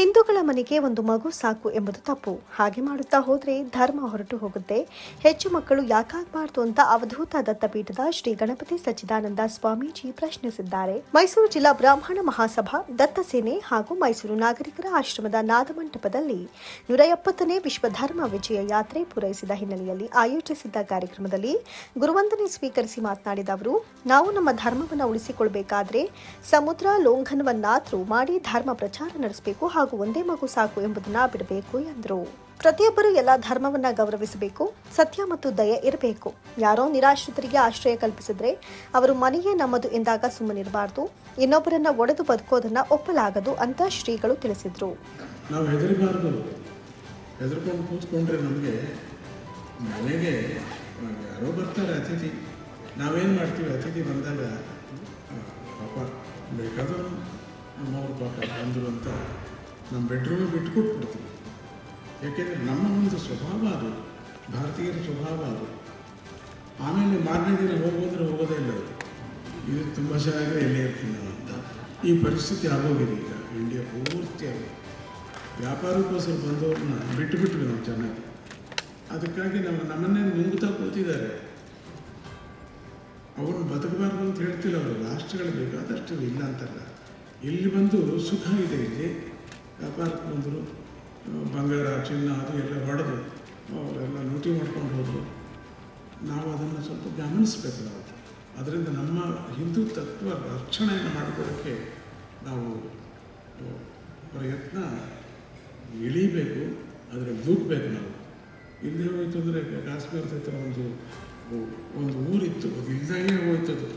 ಹಿಂದೂಗಳ ಮನೆಗೆ ಒಂದು ಮಗು ಸಾಕು ಎಂಬುದು ತಪ್ಪು. ಹಾಗೆ ಮಾಡುತ್ತಾ ಹೋದರೆ ಧರ್ಮ ಹೊರಟು ಹೋಗುತ್ತೆ. ಹೆಚ್ಚು ಮಕ್ಕಳು ಯಾಕಾಗಬಾರ್ದು ಅಂತ ಅವಧೂತ ದತ್ತಪೀಠದ ಶ್ರೀ ಗಣಪತಿ ಸಚ್ಚಿದಾನಂದ ಸ್ವಾಮೀಜಿ ಪ್ರಶ್ನಿಸಿದ್ದಾರೆ. ಮೈಸೂರು ಜಿಲ್ಲಾ ಬ್ರಾಹ್ಮಣ ಮಹಾಸಭಾ ದತ್ತ ಸೇನೆ ಹಾಗೂ ಮೈಸೂರು ನಾಗರಿಕರ ಆಶ್ರಮದ ನಾದಮಂಟಪದಲ್ಲಿ ನೂರ ಎಪ್ಪತ್ತನೇ ವಿಶ್ವ ಧರ್ಮ ವಿಜಯ ಯಾತ್ರೆ ಪೂರೈಸಿದ ಹಿನ್ನೆಲೆಯಲ್ಲಿ ಆಯೋಜಿಸಿದ್ದ ಕಾರ್ಯಕ್ರಮದಲ್ಲಿ ಗುರುವಂದನೆ ಸ್ವೀಕರಿಸಿ ಮಾತನಾಡಿದ ಅವರು, ನಾವು ನಮ್ಮ ಧರ್ಮವನ್ನು ಉಳಿಸಿಕೊಳ್ಳಬೇಕಾದ್ರೆ ಸಮುದ್ರ ಲೋಂಘನವನ್ನಾದರೂ ಮಾಡಿ ಧರ್ಮ ಪ್ರಚಾರ ನಡೆಸಬೇಕು ಒಂದೇ ಮಗು ಸಾಕು ಎಂಬುದನ್ನ ಬಿಡಬೇಕು ಎಂದರು. ಪ್ರತಿಯೊಬ್ಬರು ಎಲ್ಲ ಧರ್ಮವನ್ನ ಗೌರವಿಸಬೇಕು, ಸತ್ಯ ಮತ್ತು ದಯೆ ಇರಬೇಕು. ಯಾರೋ ನಿರಾಶ್ರಿತರಿಗೆ ಆಶ್ರಯ ಕಲ್ಪಿಸಿದ್ರೆ ಅವರು ಮನೆಯೇ ನಮ್ಮದು ಎಂದಾಗ ಸುಮ್ಮನಿರಬಾರದು. ಇನ್ನೊಬ್ಬರನ್ನ ಒಡೆದು ಬದುಕೋದನ್ನ ಒಪ್ಪಲಾಗದು ಅಂತ ಶ್ರೀಗಳು ತಿಳಿಸಿದ್ರು. ನಾವು ಹೆದರಬಾರ್ದು. ಹೆದರ್ಕೊಂಡು ಕೂತ್ಕೊಂಡ್ರೆ ನಮಗೆ ಮನೆಗೆ ಯಾರೋ ಬರ್ತಾರೆ ಅತಿಥಿ. ನಾವೇನು ಮಾಡ್ತೀವಿ? ಅತಿಥಿ ಬಂದಾಗ ಪಾಪ ನಮ್ಮವ್ರು ಪಾಪ ಬಂದರು ಅಂತ ನಮ್ಮ ಬೆಡ್ರೂಮ್ ಬಿಟ್ಟು ಕೊಟ್ಬಿಡ್ತೀವಿ ಯಾಕೆಂದರೆ ನಮ್ಮ ಒಂದು ಸ್ವಭಾವ ಅದು, ಭಾರತೀಯರ ಸ್ವಭಾವ ಅದು. ಆಮೇಲೆ ಮಾರನೇ ದಿನ ಹೋಗೋದ್ರೆ ಹೋಗೋದೇ ಇಲ್ಲ ಇದು ತುಂಬ ಚೆನ್ನಾಗಿ ಎಲ್ಲೇ ಇರ್ತೀನಿ ನಾನು ಅಂತ. ಈ ಪರಿಸ್ಥಿತಿ ಆಗೋಗಿದೆ ಈಗ. ಇಂಡಿಯಾ ಪೂರ್ತಿ ಆಗಿದೆ. ವ್ಯಾಪಾರಕ್ಕೋಸ್ಕರ ಬಂದವ್ರನ್ನ ಬಿಟ್ಟು ಬಿಟ್ವಿ ನಾವು ಚೆನ್ನಾಗಿ. ಅದಕ್ಕಾಗಿ ನಮ್ಮ ನಮ್ಮನ್ನೇ ನುಂಗುತ್ತಾ ಕೂತಿದ್ದಾರೆ. ಅವ್ರನ್ನ ಬದುಕಬಾರ್ದು ಅಂತ ಹೇಳ್ತಿಲ್ಲ ಅವರು. ರಾಷ್ಟ್ರಗಳು ಬೇಕಾದಷ್ಟು ಇಲ್ಲ ಅಂತಲ್ಲ. ಇಲ್ಲಿ ಬಂದು ಸುಖ ಇದೆ ಇಲ್ಲಿ. ವ್ಯಾಪಾರಕ್ಕೆ ಬಂದರು ಬಂಗಾರ, ಚಿನ್ನ ಅದು ಎಲ್ಲ ಹೊಡೆದು ಅವರೆಲ್ಲ ಲೂಟಿ ಮಾಡ್ಕೊಂಡು ಹೋದರು. ನಾವು ಅದನ್ನು ಸ್ವಲ್ಪ ಗಮನಿಸಬೇಕು ನಾವು. ಅದರಿಂದ ನಮ್ಮ ಹಿಂದೂ ತತ್ವ ರಕ್ಷಣೆಯನ್ನು ಮಾಡಿಕೊಳ್ಳೋಕ್ಕೆ ನಾವು ಪ್ರಯತ್ನ ಇಳಿಬೇಕು ಆದರೆ ದೂಕಬೇಕು ನಾವು. ಇಲ್ಲೇ ಹೋಯ್ತು ಅಂದರೆ ಕಾಶ್ಮೀರದ ಹತ್ರ ಒಂದು ಒಂದು ಊರಿತ್ತು, ಅದು ಇಲ್ದಾಗೆ ಹೋಯ್ತು ಅದು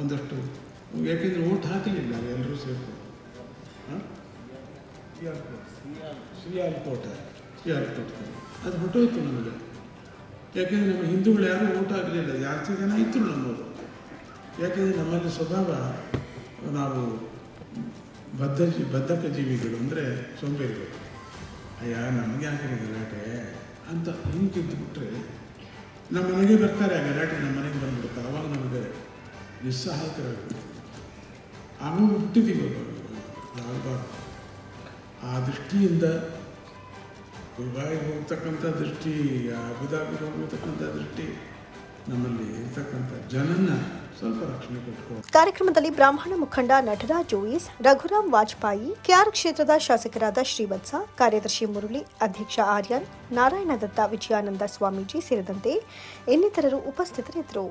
ಒಂದಷ್ಟು, ಯಾಕೆಂದರೆ ಓಟ್ ಹಾಕಲಿಲ್ಲ ಎಲ್ಲರೂ ಸೇರ್ಕೊಂಡು. ಹಾಂ ಸಿಯಾಲ್ಕೋಟ ಸಿಯಾಲ್ಕೋಟ ಅದು ಹೊಟ್ಟೋಯ್ತು ನಮಗೆ. ಯಾಕೆಂದರೆ ನಮ್ಮ ಹಿಂದೂಗಳು ಯಾರೂ ಊಟ ಆಗಲಿಲ್ಲ ಜಾಸ್ತಿ ಜನ ಇದ್ದರು ನಮ್ಮವರು. ಯಾಕೆಂದರೆ ನಮ್ಮಲ್ಲಿ ಸ್ವಭಾವ, ನಾವು ಬದ್ಧ ಬದ್ಧಕ ಜೀವಿಗಳು ಅಂದರೆ ಸೋಂಬೇರಿಗಳು. ಅಯ್ಯ, ನಮಗೆ ಯಾಕೆ ಗಲಾಟೆ ಅಂತ ಹಿಂಗೆ ಬಿಟ್ಟರೆ ನಮ್ಮ ಮನೆಗೆ ಬರ್ತಾರೆ. ಆ ಗಲಾಟೆ ನಮ್ಮ ಮನೆಗೆ ಬಂದ್ಬಿಡುತ್ತೆ. ಆವಾಗ ನಮಗೆ ನಿಸ್ಸಹಾಯಕರಾಗುತ್ತೆ. ಆಮೇಲೆ ಹುಟ್ಟಿದ್ದೀವಿ ಆಗಬಾರ್ದು ಆ ದೃಷ್ಟಿಯಿಂದ ದುಬಾಯಿಗೆ ಹೋಗ್ತಕ್ಕಂಥ ದೃಷ್ಟಿ ಅಬುದಾಬಿಗೆ ಹೋಗ್ತಕ್ಕಂಥ ದೃಷ್ಟಿ, ನಮ್ಮಲ್ಲಿ ಇರ್ತಕ್ಕಂಥ ಜನನ ಕಾರ್ಯಕ್ರಮದಲ್ಲಿ ಬ್ರಾಹ್ಮಣ ಮುಖಂಡ ನಟರಾಜ್ ಜೋಯಿಸ್, ರಘುರಾಮ್ ವಾಜಪೇಯಿ, ಕೆಆರ್ ಕ್ಷೇತ್ರದ ಶಾಸಕರಾದ ಶ್ರೀವತ್ಸ, ಕಾರ್ಯದರ್ಶಿ ಮುರಳಿ, ಅಧ್ಯಕ್ಷ ಆರ್ಯನ್ ನಾರಾಯಣ ದತ್ತ ವಿಜಯಾನಂದ ಸ್ವಾಮೀಜಿ ಸೇರಿದಂತೆ ಇನ್ನಿತರರು ಉಪಸ್ಥಿತರಿದ್ದರು.